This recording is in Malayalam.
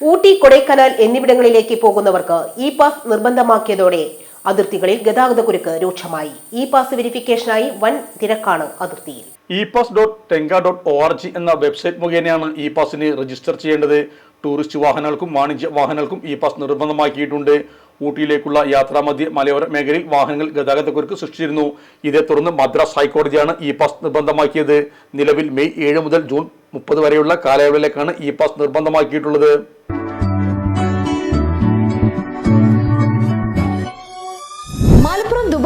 ഊട്ടി കൊടൈക്കനാൽ എന്നിവിടങ്ങളിലേക്ക് പോകുന്നവർക്ക് ഇ പാസ് നിർബന്ധമാക്കിയതോടെ അതിർത്തികളിൽ ഗതാഗതക്കുരുക്ക് രൂക്ഷമായി. ഇ പാസ് വെരിഫിക്കേഷനായി വൻ തിരക്കാണ് അതിർത്തിയിൽ. E pass dot tnega dot O R G എന്ന വെബ്സൈറ്റ് മുഖേനയാണ് ഇ പാസിന് രജിസ്റ്റർ ചെയ്യേണ്ടത്. ടൂറിസ്റ്റ് വാഹനങ്ങൾക്കും വാണിജ്യ വാഹനങ്ങൾക്കും ഇ പാസ് നിർബന്ധമാക്കിയിട്ടുണ്ട്. ഊട്ടിയിലേക്കുള്ള യാത്രാമധ്യ മലയോര മേഖലയിൽ വാഹനങ്ങൾ ഗതാഗതക്കുരുക്ക് സൃഷ്ടിച്ചിരുന്നു. ഇതേ തുടർന്ന് മദ്രാസ് ഹൈക്കോടതിയാണ് ഇ പാസ് നിർബന്ധമാക്കിയത്. നിലവിൽ മെയ് ഏഴ് മുതൽ ജൂൺ മുപ്പത് വരെയുള്ള കാലയളവിലേക്കാണ് ഇ പാസ് നിർബന്ധമാക്കിയിട്ടുള്ളത്.